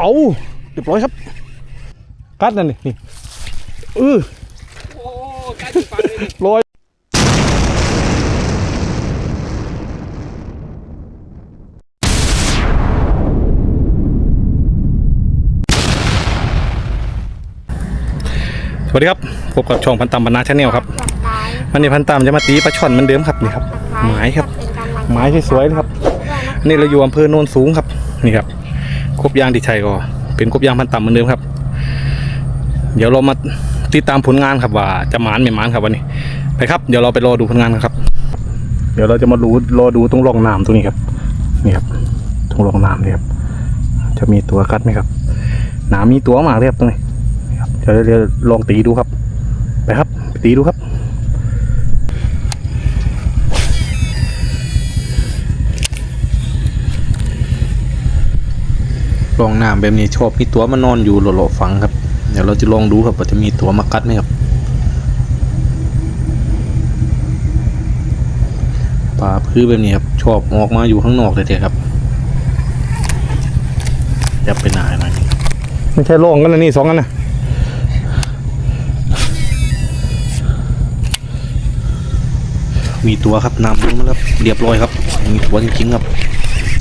เอาเรียบร้อยครับกัดนั่นนี่นี่เออโอ้กล้ถึงฝั่งเลยลอยสวัสดีครับพบกับช่องพันตำบรรณาชาแนลครับวันนี้พันตำจะมาตีปลาช่อนเหมือนเดิมครับนี่ครับหมายครับหมายสวยๆเลยครับนี่เราอยู่อำเภอโนนสูงครับนี่ครับ กบยางที่ชัยก็เป็นกบยางพันต่ำเหมือนเดิมครับ เดี๋ยวเรามาติดตามผลงานครับว่าจะหมานไม่หมานครับวันนี้ ไปครับเดี๋ยวเราไปรอดูผลงานครับ เดี๋ยวเราจะมาดูรอดูตรงร่องน้ำตรงนี้ครับนี่ครับตรงร่องน้ำนี่ครับจะมีตัวกัดไหมครับน้ำมีตัวมากเลยครับตรงนี้เดี๋ยวเดี๋ยวลองตีดูครับ ไปครับไปตีดูครับ ลองน้ำแบบนี้ชอบมีตัวมานอนอยู่หล่อๆฝังครับ เดี๋ยวเราจะลองดูครับว่าจะมีตัวมากัดไหมครับปลาพื้นแบบนี้ครับชอบออกมาอยู่ข้างนอกเลยเดียครับยับไปหนาหน่อยไม่ใช่ร่องกันนะนี่สองกันนะมีตัวครับนำลงมาแล้วเรียบร้อยครับ มีตัวจริงๆครับ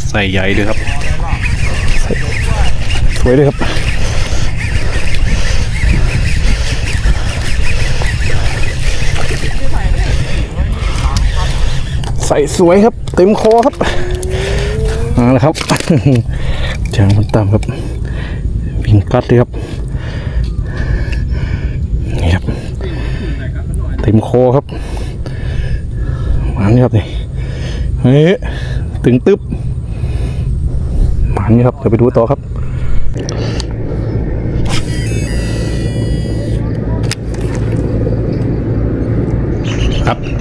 ใส่ใหญ่เลยครับส วยเลยครับใส่สวยครับ เต็มคอครับเอาละครับจางมันตามครับวิ่งกัดเลยครับนี่ครับ เต็มคอครับหมันครับนี่เฮ้ยตึงตึ๊บหมันครับเดี๋ยวไปดูต่อครับ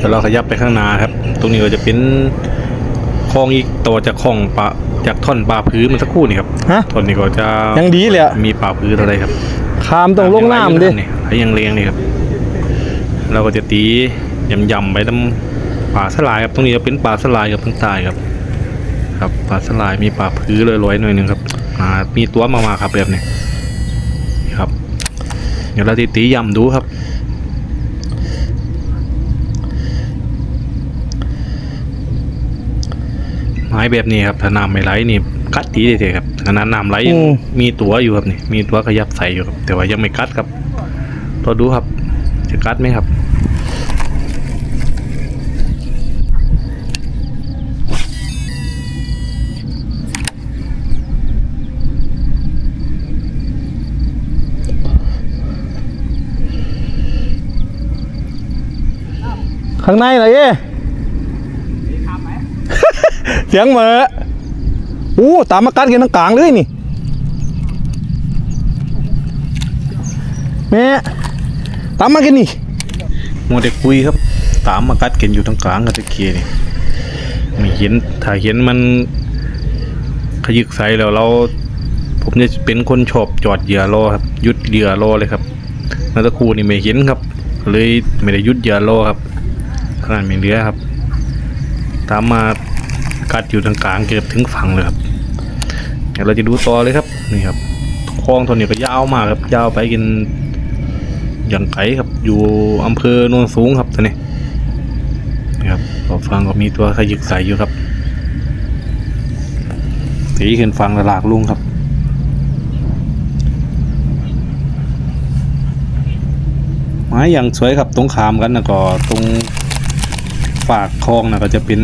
ดี๋ยวเราขยับไปข้างหน้าครับ ตรงนี้ก็จะเป็นคลองอีกตัวจากคลองปลาจากท่อนปลาพื้นมันสักครู่นี่ครับฮะ ท่อนนี้ก็จะยังดีเลยอะมีปลาพื้นอะไรครับคามตรงลงน้ำดินี่ไอ้ยังเลี้ยงนี่ครับ เราก็จะตียำๆไปน้ำปลาสลายครับตรงนี้จะเป็นปลาสลายกับทั้งใต้ครับ ครับปลาสลายมีปลาพื้นเลยลอยๆหน่อยหนึ่งครับอ่ามีตัวมามาครับแบบนี้นี่ครับ เดี๋ยวเราตีตียำดูครับ ไม้แบบนี้ครับถ้าน้ำไม่ไหลนี่กัดตีได้เลยครับขนาดน้ำไหลยังอืมมีตัวอยู่ครับนี่มีตัวขยับใส่อยู่ครับแต่ว่ายังไม่กัดครับรอดูครับจะกัดไหมครับข้างในเหรอเย่ เสียงเหมืออู้ตามมากัดกันทั้งกลางเลยนี่แม่ตามมากันนี่โมเด็กคุยครับ ตามมากัดกินอยู่ตรงกลางกับตะเกียนี่ไม่เห็นถ้าเห็นมันขยึกใส่แล้วเรา ผมจะเป็นคนชอบจอดเหยื่อรอครับยุดเหยื่อรอเลยครับแล้วตะคูนี่ไม่เห็นครับ เลยไม่ได้ยุดเหยื่อรอครับขนาดไม่เหลือครับ ตามมากัดอยู่ตรงกลางเกือบถึงฝั่งเลยครับเดี๋ยวเราจะดูต่อเลยครับนี่ครับคลองตัวนี้ก็ยาวมากครับยาวไปกินอย่างไกลครับ อยู่อำเภอโนนสูงครับตัวนี้นะครับขอฟังก็มีตัวขยึกใสอยู่ครับตีขึ้นฟังระลากลุงครับไม้อย่างสวยครับตรงขามกันนะก็ตรง ฝากคลองนะก็จะเป็น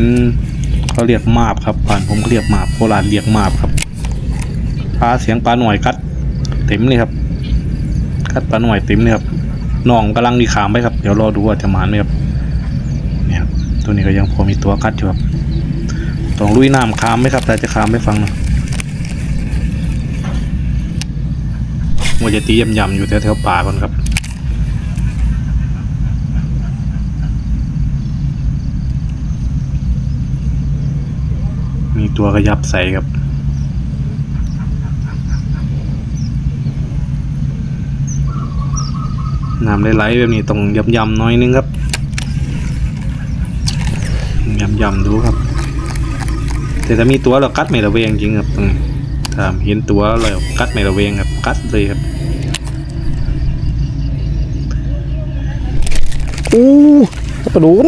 เขาเรียกมาบครับบ้านผมเรียกมาบโบราณเรียกมาบครับปลาเสียงปลาหน่อยกัดเต็มเลยครับกัดปลาหน่อยเต็มเลยครับน้องกำลังดีขามไปครับเดี๋ยวรอดูว่าจะมาไหมครับเนี่ยครับตัวนี้ก็ยังพอมีตัวกัดอยู่ครับต้องลุยน้ำขามไหมครับแต่จะขามไม่ฟังนะว่าจะตียำๆอยู่แถวๆป่าก่อนครับ มีตัวขยับใส่ครับน้ำไหลๆแบบนี้ต้องยำๆหน้อยนึงครับยำๆดูครับ แต่ถ้ามีตัวเรากัดไม่ระเวงจริงครับตรงถ้าเห็นตัวเลยกัดไม่ระเวงครับกัดเลยครับอู้กระดูน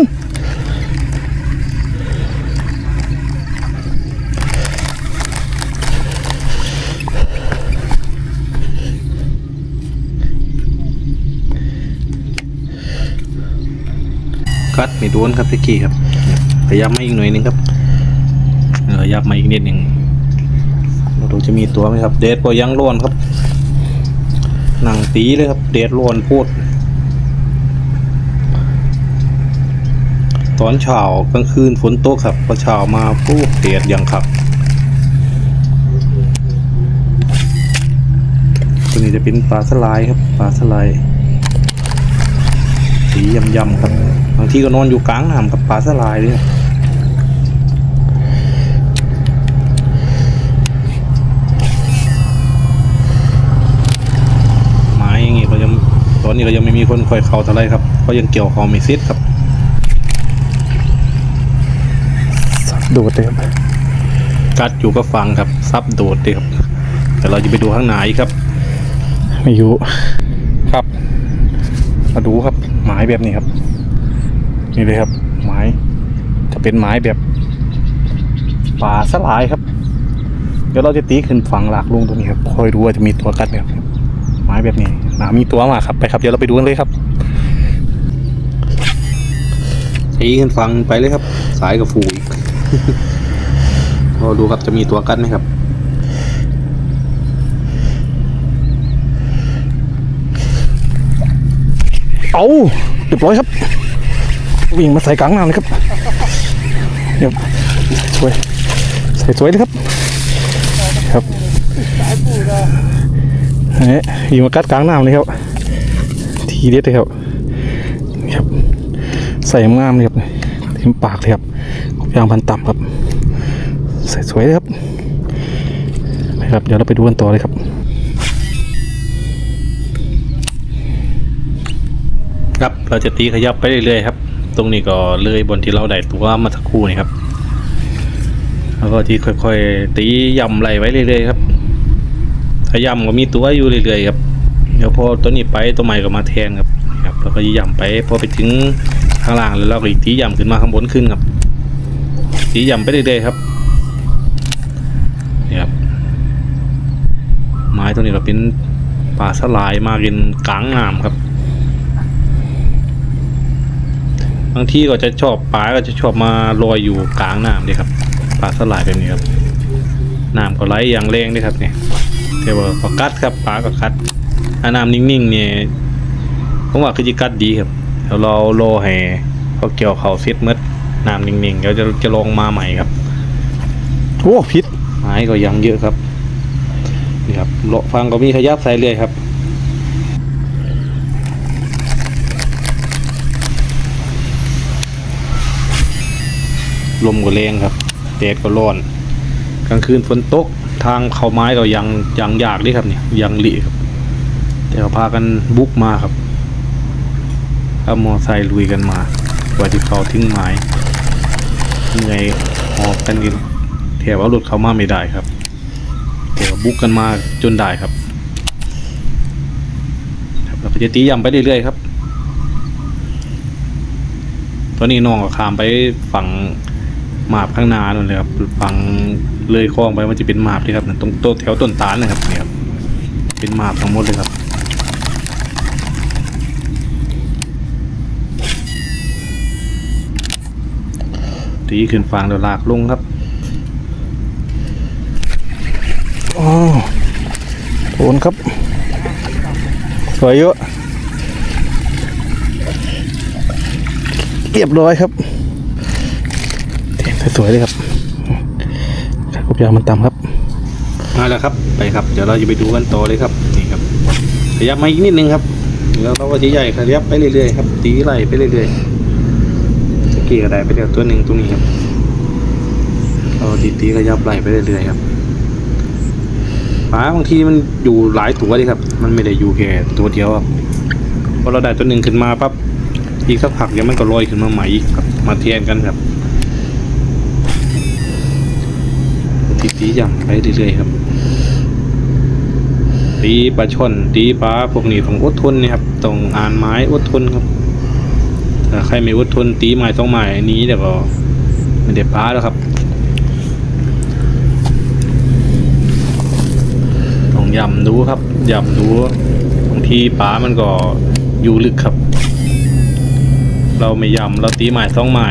ไม่โดนครับพี่กี้ครับขยับมาอีกหน่อยนึงครับเออขยับมาอีกนิดหนึ่งเราดูจะมีตัวไหมครับ เดดก็ยังร้อนครับหนังตีเลยครับ เดดร้อนพูด ตอนเช้ากลางคืนฝนตกครับพอเช้ามาปุ๊บเดดยังขับตัวนี้จะเป็นปลาสลายครับปลาสลายสียำยำๆครับางทีก็นอนอยู่กลางน้ำกับปลาสลายเลยครับไม้อย่างงี้ก็ยังตอนนี้ก็ยังไม่มีคนคอยเข้าเท่าไรครับเพราะยังเกี่ยวคอไม่เซ็ตครับโดดเลยครับกัดอยู่ก็ฟังครับซับโดดเลยครับแต่เราจะไปดูข้างในครับ ไม่อยู่ครับ มาดูครับไม้แบบนี้ครับ นี่เลยครับไม้จะเป็นไม้แบบป่าสลายครับ เดี๋ยวเราจะตีขึ้นฝั่งหลากลุงตรงนี้ครับคอยดูว่าจะมีตัวกัดไหมครับไม้แบบนี้นามีตัวมาครับไปครับเดี๋ยวเราไปดูกันเลยครับตีขึ้นฟังไปเลยครับ สายกับฟูอีกเราดูครับจะมีตัวกัดไหมครับเอาเรียบร้อยครับ วิ่งมาใส่กลางน้ำเลยครับเดี๋ยวสวยใส่สวยเลยครับ ครับนี่วิ่งมากัดกลางน้ำเลยครับ ทีเด็ดเลยครับนี่ครับ ใส่งามเลยครับเต็มปากเลยครับยางพันต่ำครับ ใส่สวยเลยครับไปครับ เดี๋ยวเราไปดูกันต่อเลยครับครับ เราจะตีขยับไปเรื่อยๆครับ ตรงนี้ก็เลยบนที่เราได้ตัวมาสักครู่นี่ครับ แล้วก็ที่ค่อยๆ ตีย่ำไหลไว้เรื่อยๆครับถ้าย่ำก็มีตัวอยู่เรื่อยๆครับ เดี๋ยวพอตัวนี้ไปตัวใหม่ก็มาแทนครับครับแล้วก็ย่ำไปพอไปถึงข้างล่างแล้วเราก็อีกตีย่ำขึ้นมาข้างบนขึ้นครับ ตีย่ำไปเรื่อยๆครับนี่ครับไม้ตัวนี้ก็เป็นปลาสลายมากินกลางน้ำครับ บางทีก็จะชอบปลาก็จะชอบมาลอยอยู่กลางน้ำเลยครับปลาสลายแบบนี้ครับน้ำก็ไหลอย่างแรงด้วยครับเนี่ยแต่ว่าก็กัดครับปลาก็กัดถ้าน้ำนิ่งๆเนี่ยผมว่าคือจะกัดดีครับเดี๋ยวเรารอให้เขาเกี่ยวเขาเสร็จหมดน้ำนิ่งๆเดี๋ยวจะจะลงมาใหม่ครับโอ้พิษไม้ก็ยังเยอะครับนี่ครับเลาะฟังก็มีขยับใส่เรื่อยครับ ลมก็แรงครับแดดก็ร้อน กลางคืนฝนตกทางเขาไม้ก็ยังยังยากด้วยครับเนี่ยยังหลีครับ แต่ก็พากันบุกมาครับเอามอไซค์ลุยกันมากว่าที่เขาทิ้งไม้เหนื่อยหอบกันกินแถวว่ารถเขามาไม่ได้ครับแต่ว่าบุกกันมาจนได้ครับครับเราก็จะตีย่ำไปเรื่อยๆครับ ตอนนี้น้องก็ขามไปฝั่ง หมาบข้างหน้านั่นเลยครับฝังเลยคลองไปมันจะเป็นหมาบเลยครับตรงโต๊ะแถวต้นตาลนะครับเนี่ยครับเป็นหมาบทั้งหมดเลยครับตีขึ้นฟางเดี๋ยวลากลงครับโอ้โหนครับ สวยเยอะเรียบร้อยครับ สวยเลยครับกบยางมันต่ำครับมาแล้วครับไปครับ เดี๋ยวเราจะไปดูกันต่อเลยครับนี่ครับขยับมาอีกนิดนึงครับแล้วเราก็จะใหญ่ขยับไปเรื่อยๆครับตีไหลไปเรื่อยๆสกีก็ไดไปเดียวตัวหนึ่งตรงนี้ครับเราตีตีขยับไหลไปเรื่อยๆครับปลาบางทีมันอยู่หลายตัวเลยครับ มันไม่ได้อยู่แค่ตัวเดียวครับพอเราได้ตัวหนึ่งขึ้นมาปั๊บอีกสักพักเดี๋ยวมันก็ลอยขึ้นมาใหม่อีกครับมาเทียนกันครับ ตีย่ำไปเรื่อยๆครับ ตีปลาช่อนตีปลาพวกนี้ต้องอดทนนะครับต้องอ่านไม้อดทนครับถ้าใครไม่อดทนตีไม้ต้องไม้นี้เดี๋ยวก็ไม่ได้ปลาแล้วครับต้องย่ำดูครับย่ำดูบางทีปลามันก็อยู่ลึกครับ เราไม่ย่ำเราตีไม้ต้องไม้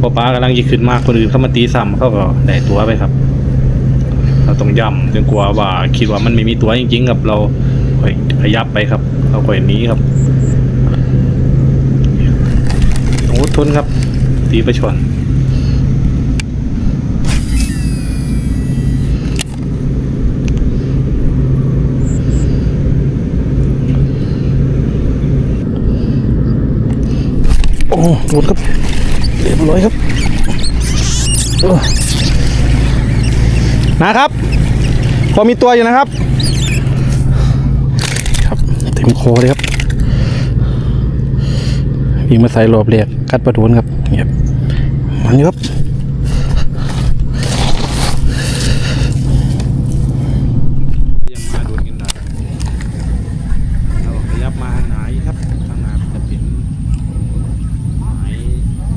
พอปลากำลังจะขึ้นมากคนอื่นเข้ามาตีซ้ำเขาก็ได้ตัวไปครับ เราต้องย่ำจนกลัวว่าคิดว่ามันไม่มีตัวจริงๆครับเราค่อยขยับไปครับเราค่อยนี้ครับต้องอดทนครับ ตีไปชนโอ้หมดครับ เรียบร้อยครับนะครับ พอมีตัวอยู่นะครับ ครับเต็มคอเลยครับวิ่งมาใส่รอบเรียกกัดประดุนครับเงียบมันครับ ยังมาโดนกันหน่อยเราขยับมาข้างหน้าอีกครับ ข้างหน้ามันจะเป็นไม้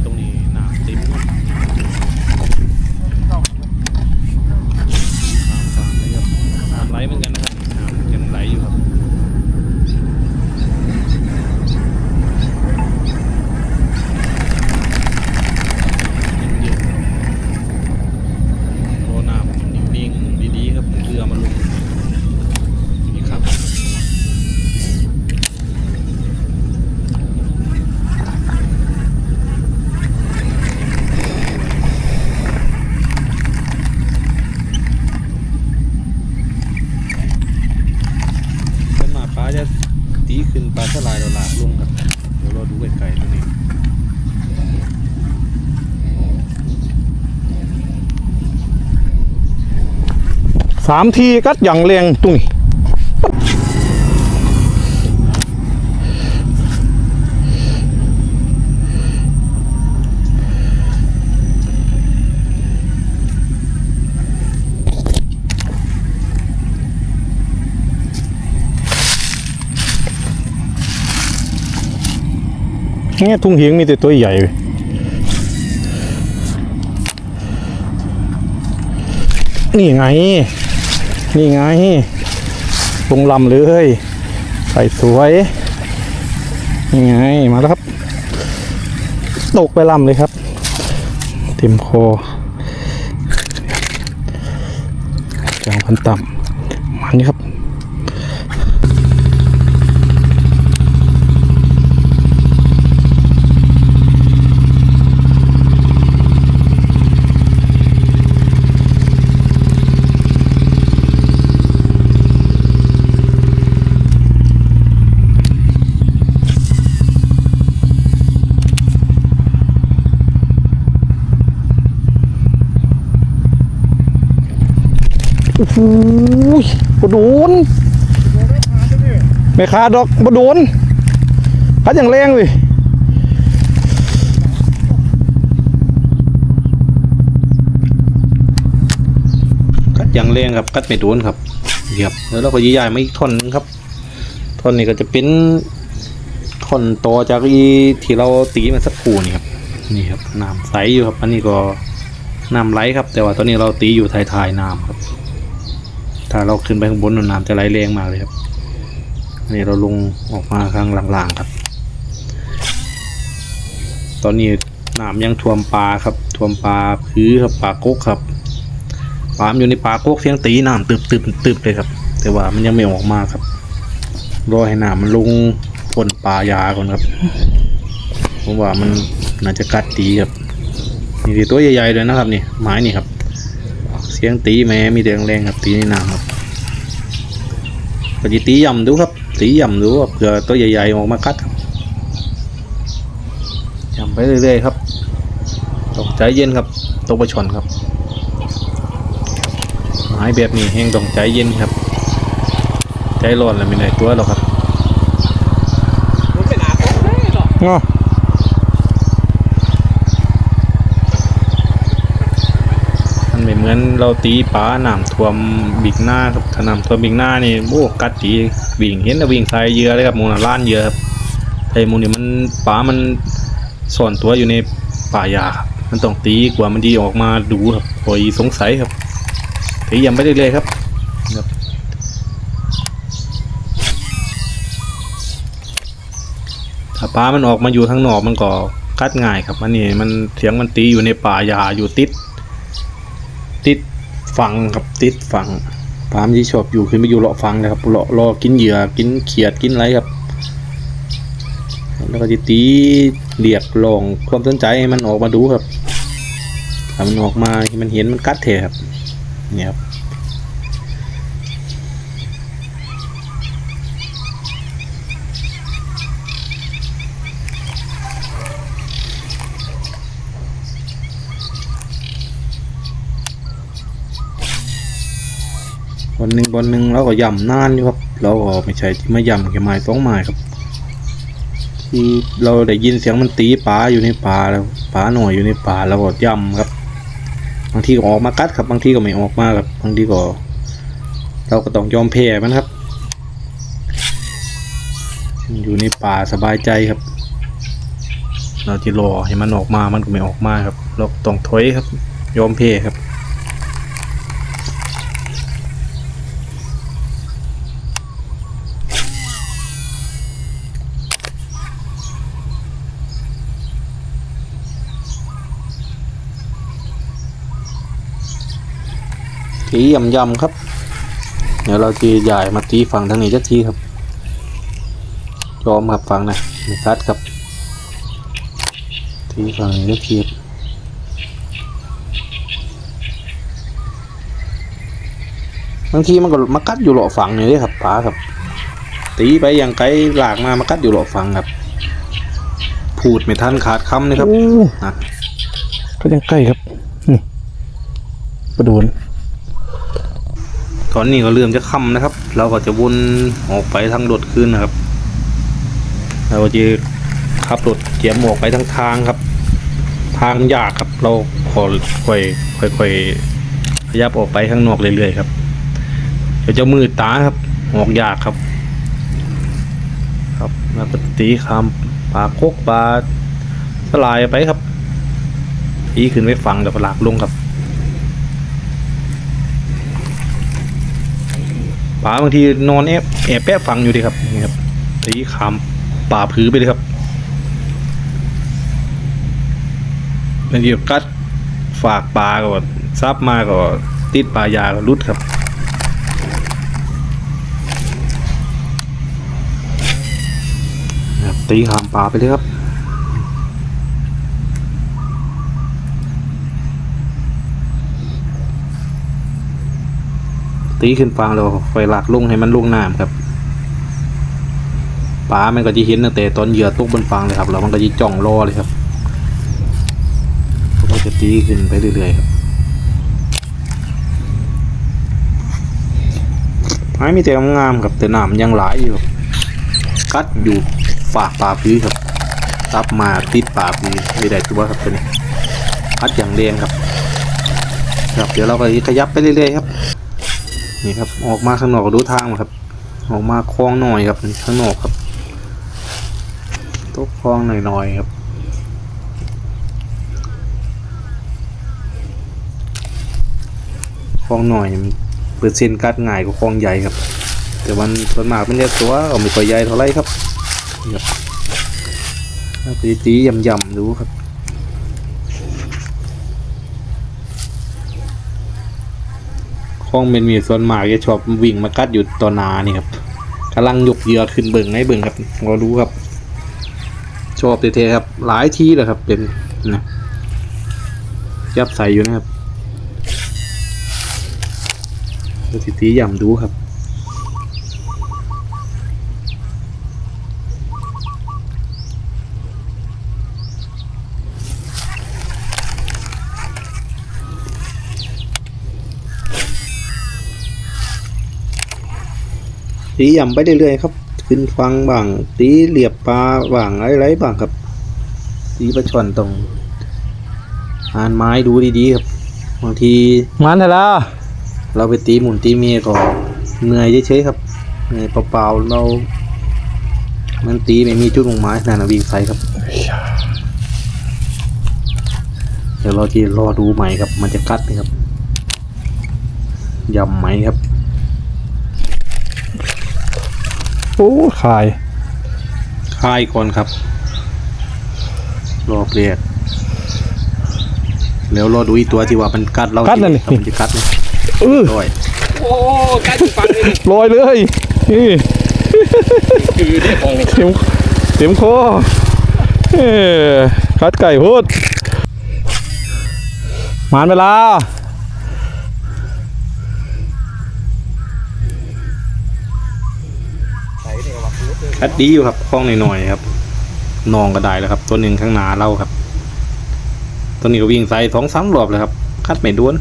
ตรงนี้น้ำเต็มครับตามฝั่งเลยครับน้ำไหลเหมือนกันนะครับน้ำยังไหลอยู่ครับ เย็นๆโรน้ำนิ่งๆดีๆครับเรือมาลงนี่ครับ เป็นมาปลาจะตีขึ้นปลาสลายเราละลงครับ เดี๋ยวเราดูไกลๆตรงนี้ สามทีกัดอย่างแรงตรงนี้เนี่ยทุ่งเหียงมีแต่ตัวใหญ่นี่ไง นี่ไงลงลำเลยใส่สวยนี่ไงมาแล้วครับ ตกไปลำเลยครับเต็มคอจางพันต่ำมันนี่ครับ โอ้โหบโดนไม่ขาดดอกบโดนพัดอย่างแรงเลยกัดอย่างแรงครับกัดไม่โดนครับเหยียบแล้วเราก็ย้ายมาอีกท่อนหนึงครับท่อนนี้ก็จะเป็นท่อนต่อจากอีที่เราตีมันสักครู่นี่ครับนี่ครับน้ำใสอยู่ครับ อันนี้ก็น้ำไหลครับ แต่ว่าตอนนี้เราตีอยู่ท้ายๆน้ำครับ ถ้าเราขึ้นไปข้างบนน้ำจะไหลแรงมากเลยครับนนี้เราลงออกมาข้างล่างๆครับ ตอนนี้น้ำยังท่วมปลาครับท่วมปลาพื้นครับปลากกครับปลามอยู่ในปลาโกกเสียงตีน้ำตึบตึบตึบเลยครับ แต่ว่ามันยังไม่ออกมาครับรอให้น้ำมันลงพ่นปลายาก่อนครับผมว่ามันน่าจะกัดตีครับนี่ตัวใหญ่ๆเลยนะครับนี่ไม้นี่ครับ สียงตีแม้มีแดงแรงครับตีในน้ำครับก็จะตีย่ำดูครับ ตีย่ำดูครับเผื่อตัวใหญ่ๆออกมากัดครับย่ำไปเรื่อยๆครับต้องใจเย็นครับตกปลาช่อนครับไม้แบบนี้แห้งต้องใจเย็นครับ ใจร้อนแล้วไม่ได้ตัวหรอกครับมันเป็นอาของแน่หรอ เนาะมันไม่เหมือนเราตีปลาน้ำท่วมบิกหน้าครับถ้าน้ำท่วมบิกหน้านี่โอ้กัดตีวิ่งเห็นแต่วิ่งใส่เยื่อเลยครับมูนล้านเยื่อครับไอ้มูนี่มันปลามันซ่อนตัวอยู่ในป่ายาครับมันต้องตีกว่ามันดีออกมาดูครับพอยสงสัยครับตียังไม่ได้เลยครับครับถ้าปลามันออกมาอยู่ข้างนอกมันก็กัดง่ายครับอันนี้มันเสียงมันตีอยู่ในป่าหญ้าอยู่ติด ฟังครับติดฟังพามที่ชอบอยู่ขึ้นไปอยู่เลาะฟังนะครับเลาะรอกินเหยื่อกินเขียดกินอะไรครับ แล้วก็จะตีเรียกลองความสนใจให้มันออกมาดูครับถ้ามันออกมาให้มันเห็นมันกัดเถอะครับเนี่ยครับ วันหนึ่งวันหนึ่งเราก็ย่ำนานอยู่ครับ เราก็ไม่ใช่ที่มาย่ำแค่ไม้สองไม้ครับ ที่เราได้ยินเสียงมันตีปลาอยู่ในป่าแล้วปลาหน่อยอยู่ในป่าเราก็ย่ำครับ บางทีก็ออกมากัดครับ บางทีก็ไม่ออกมาครับ บางทีก็ เราก็ต้องยอมแพ้มันครับ อยู่ในป่าสบายใจครับ เราจะรอให้มันออกมา มันก็ไม่ออกมาครับ เราต้องถอยครับ ยอมแพ้ครับ ตียำยำครับ เดี๋ยวเราจะย้ายมาตีฝั่งทางนี้จักทีครับยอมครับฝั่งนะมีคัดครับตีฝั่งนี้จักทีครับบางทีมันก็มากัดอยู่หล่อฝั่งนี่เลยครับป๋าครับ ตีไปอย่างไกลหลากมามากัดอยู่หล่อฝั่งครับ พูดไม่ทันขาดคำนะครับนะก็ยังใกล้ครับนี่ประโดน ตอนนี้ก็เริ่มจะค่ำนะครับ เราก็จะวนออกไปทางรถคืนนะครับ เราจะขับรถเกียร์หมวกไปทางทางครับ ทางยากครับเราขอค่อยค่อยค่อยขยับออกไปข้างนอกเรื่อยๆครับเดี๋ยวจะมืดตาครับออกยากครับ ครับแล้วก็ตีคำปลาโคกปลาสลายไปครับตีขึ้นไปฝังเดี๋ยวก็หลากลงครับ ป่าบางทีนอนแอบแอบแปะฟังอยู่ดีครับนี่ครับตีขามป่าผือไปเลยครับบางทีก็กัดฝากปลาก็ซับมาก็ติดปลายาก็รุดครับตีขามป่าไปเลยครับ ตีขึ้นฟังเราไฟหลักลงให้มันลงน้ำครับปลามันก็จะเห็นตั้งแต่ตอนเหยื่อตกบนฟังเลยครับแล้วมันก็จะจ้องรอเลยครับก็จะตีขึ้นไปเรื่อยๆครับไม้มีแต่งามๆครับแต่น้ำยังหลายอยู่กัดอยู่ฝากปลาพื้ครับซับมาติดปลาพื้ไม่ได้ตัวครับตัวนี้กัดอย่างแดงครับครับเดี๋ยวเราก็ขยับไปเรื่อยๆครับ นี่ครับ ออกมาข้างนอกดูทางครับ ออกมาคลองหน่อยครับข้างนอกครับตกคลองหน่อยๆครับคลองหน่อยเปอร์เซ็นต์กัดง่ายกว่าคลองใหญ่ครับ แต่มันส่วนมากมันเรียกตัวก็ไม่ค่อยใหญ่เท่าไรครับครับตีๆยำๆดูครับ คลองเป็นมีส่วนมากจะชอบวิ่งมากัดอยู่ต่อนานี่ครับกำลังยกเหยื่อขึ้นเบิ่งให้เบิ่งครับเราดูครับ ชอบเท่ๆครับ หลายทีเลยครับเป็นนะยับใส่อยู่นะครับสถิตีย่ำดูครับ ตีย่ำไปเรื่อยๆครับ ขึ้นฟังบ้าง ตีเหลียบปลาบ้างอะไรๆบ้างครับ ตีปลาช่อนต้องอ่านไม้ดูดีๆครับบางทีมันเถอะละเราไปตีหมุนตีเมียก็เหนื่อยเฉยๆครับเหนื่อยเปล่าๆเรา มันตีไม่มีจุดมุ่งหมายนั่นนะวิ่งใส่ครับเดี๋ยวเราจะรอดูใหม่ครับ มันจะกัดไหมครับยำไหมครับ โอ้ขายคายก่อนครับ รอเปลียกแล้วรอดูอีกตัวที่ว่ามันกัดเรากัดนั่นนี่ครับมันจะกัดไหมเออด้วยโอ้ใกล้ถึงฟังเลยนี่ลอยเลยนี่คือได้ของนี่เต็มเต็มคอเอ้กัดไก่พูดหมานเวลา อัดดีอยู่ครับคล้องหน่อยๆครับนองก็ได้แล้วครับ ตัวหนึ่งข้างหน้าเราครับ ตัวนี้ก็วิ่งใส่สองสามรอบเลยครับ คัดไม่ด้วน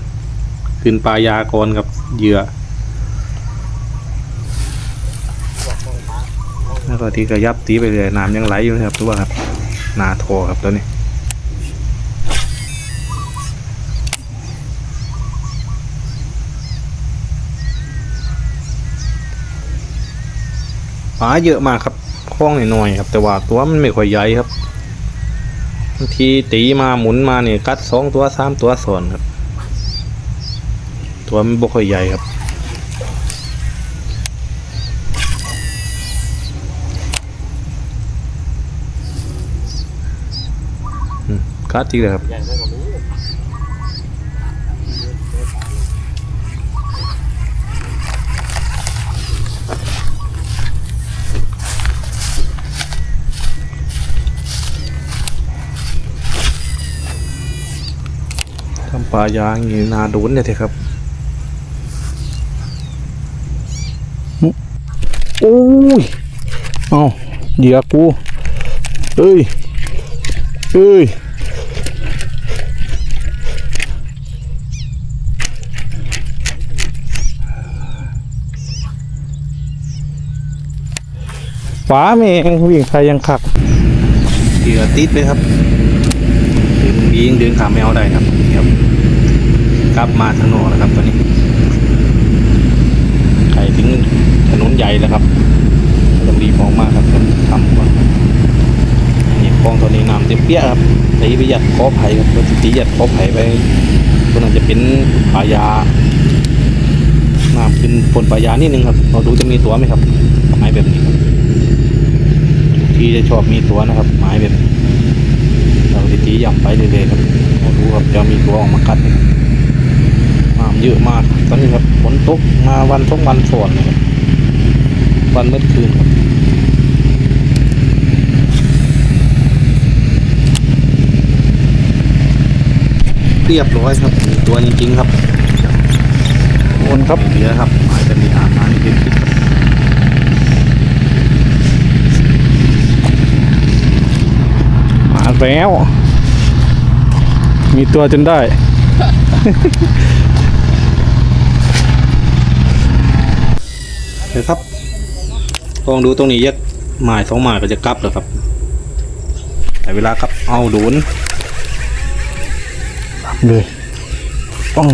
ขึ้นปลายากรกับเหยื่อแล้วก็ที่กระยับตีไปเลยน้ำยังไหลอยู่นะครับตัวครับ นาโทครับตัวนี้ ปลาเยอะมากครับคล้องหน่อยๆครับ แต่ว่าตัวมันไม่ค่อยใหญ่ครับบางทีตีมาหมุนมาเนี่ยกัดสองตัวสามตัวสอนครับ ตัวมันบ่ค่อยใหญ่ครับกัดจริงเลยครับ ใหญ่กว่านี้ ทำ ปลายางอย่างนี้นาโดนเนี่ยเถอะครับ โอ้ย เอาเหยื่อกู เอ้ย เอ้ยฝาแมงวิ่งใครยังขักเหยื่อติดเลยครับดึงยิงดึงขาแมวได้ครับนี่ครับ กลับมาทางนอกแล้วครับตอนนี้ไข่ถึงถนนใหญ่แล้วครับต้องรีบออกมากครับต้องทำก่อนนี่คลองตอนนี้น้ำเต็มเปี้ยครับตีไปยัดคอไผ่ครับก็ตีหยัดคอไผ่ไปตัวนั้นจะเป็นปลายาน้ำขึ้นปนปลายานิดนึงครับเราดูจะมีตัวไหมครับไม้แบบนี้ครับที่จะชอบมีตัวนะครับ ไม้แบบเราตีย่ำไปเรื่อยๆครับเราดูครับจะมีตัวออกมากัดไหมครับ น้ำเยอะมาก ตอนนี้ครับฝนตกมาวันสองวันสอนเลยครับวันเมื่อคืนครับเรียบร้อยครับมีตัวจริงๆครับวนครับเหลือครับหมายจะมีอาหารนี่เป็นพิษครับมาแล้ว มีตัวจนได้ เดี๋ยวครับลองดูตรงนี้ยักหมายสองหมายก็จะกลับแล้วครับแต่เวลาครับเอาโดนเลยต้อง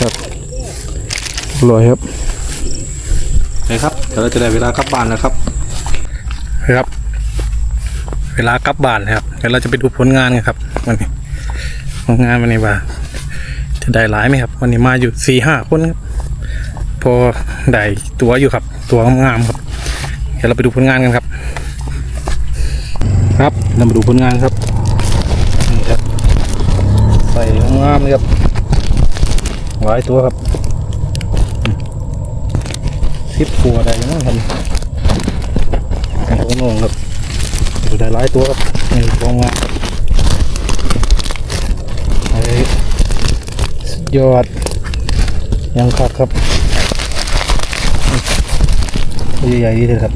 ครับรอยครับเลยครับเดี๋ยวเราจะได้เวลากลับบ้านแล้วครับครับ เวลากลับบ้านแล้วครับเดี๋ยวเราจะไปดูผลงานกันครับวันนี้ผลงานวันนี้ว่า จะได้หลายไหมครับ วันนี้มาอยู่สี่ห้าคนครับพอได้ตัวอยู่ครับ ตัวงามๆครับ เดี๋ยวเราไปดูผลงานกันครับ ครับเรามาดูผลงานครับนี่ครับใส่งามเลยครับหลายตัวครับสิบตัวได้ยังไงครับโอ้โหครับดูได้หลายตัวครับนี่ตัวงามไอ้สุด ยอดยังคักครับตัวใหญ่ๆนี่เลยครับ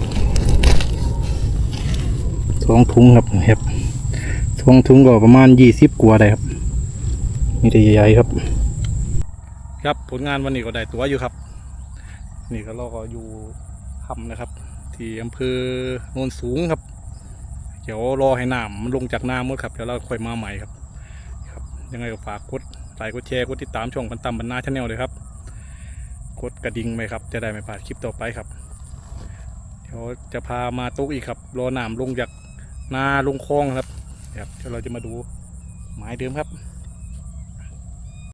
สองถุงครับครับสองถุงก็ประมาณยี่สิบกว่าได้ครับมีแต่ใหญ่ๆครับ ครับผลงานวันนี้ก็ได้ตัวอยู่ครับ นี่ก็เราก็อยู่ทำนะครับ ที่อำเภอโนนสูงครับ เดี๋ยวรอให้น้ำมันลงจากน้ำหมดครับเดี๋ยวเราค่อยมาใหม่ครับ ครับ ยังไงก็ฝากกด ไลค์กดแชร์กดติดตามช่องพันตำบรรณาชาแนลเลยครับกดกระดิ่งไหมครับ จะได้ไม่พลาดคลิปต่อไปครับเดี๋ยวจะพามาตุกอีกครับรอหนามลงจากนาลงคลองครับเดี๋ยวเราจะมาดูหมายเดิมครับ